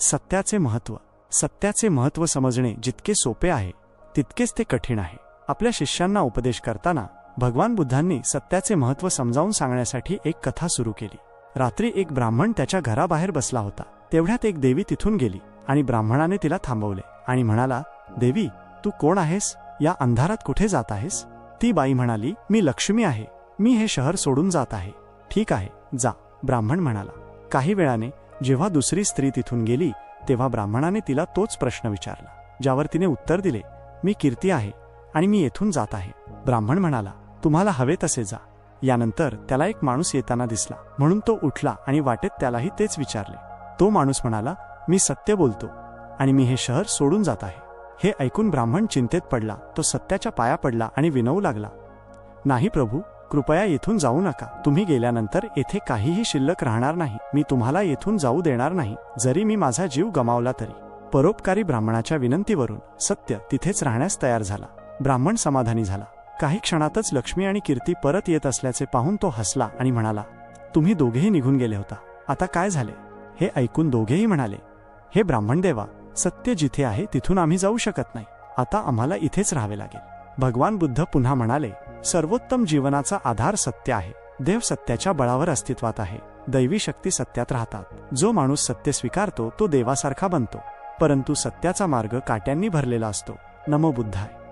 सत्याचे महत्त्व सत्याचे महत्त्व समजणे जितके सोपे आहे तितकेच ते कठीण आहे. आपल्या शिष्यांना उपदेश करताना भगवान बुद्धांनी सत्याचे महत्त्व समजावून सांगण्यासाठी एक कथा सुरू केली. रात्री एक ब्राह्मण त्याच्या घराबाहेर बसला होता. तेवढ्यात एक देवी तिथून गेली आणि ब्राह्मणाने तिला थांबवले आणि म्हणाला देवी तू कोण आहेस? या अंधारात कुठे जात आहेस? ती बाई म्हणाली मी लक्ष्मी आहे. मी हे शहर सोडून जात आहे. ठीक आहे जा. ब्राह्मण म्हणाला काही वेळाने जेव्हा दुसरी स्त्री तिथून गेली तेव्हा ब्राह्मणाने तिला तोच प्रश्न विचारला ज्यावर तिने उत्तर दिले मी कीर्ती आहे आणि मी येथून जात आहे. ब्राह्मण म्हणाला तुम्हाला हवे तसे जा. यानंतर त्याला एक माणूस येताना दिसला म्हणून तो उठला आणि वाटेत त्यालाही तेच विचारले. तो माणूस म्हणाला मी सत्य बोलतो आणि मी हे शहर सोडून जात आहे. हे ऐकून ब्राह्मण चिंतेत पडला तो सत्याच्या पाया पडला आणि विनवू लागला नाही प्रभू कृपया येथून जाऊ नका. तुम्ही गेल्यानंतर येथे काहीही शिल्लक राहणार नाही. मी तुम्हाला येथून जाऊ देणार नाही. जरी मी माझा जीव गमावला तरी. परोपकारी ब्राह्मणाच्या विनंतीवरून सत्य तिथेच राहण्यास तयार झाला. ब्राह्मण समाधानी झाला. काही क्षणातच लक्ष्मी आणि कीर्ती परत येत असल्याचे पाहून तो हसला आणि म्हणाला तुम्ही दोघेही निघून गेले होता. आता काय झाले? हे ऐकून दोघेही म्हणाले हे ब्राह्मण देवा सत्य जिथे आहे तिथून आम्ही जाऊ शकत नाही. आता आम्हाला इथेच राहावे लागेल. भगवान बुद्ध पुन्हा म्हणाले सर्वोत्तम जीवनाचा आधार सत्य आहे. देव सत्याच्या बळावर अस्तित्वात आहे. दैवी शक्ती सत्यात राहतात. जो माणूस सत्य स्वीकारतो तो देवासारखा बनतो. परंतु सत्याचा मार्ग काट्यांनी भरलेला असतो. नमो बुद्धाय.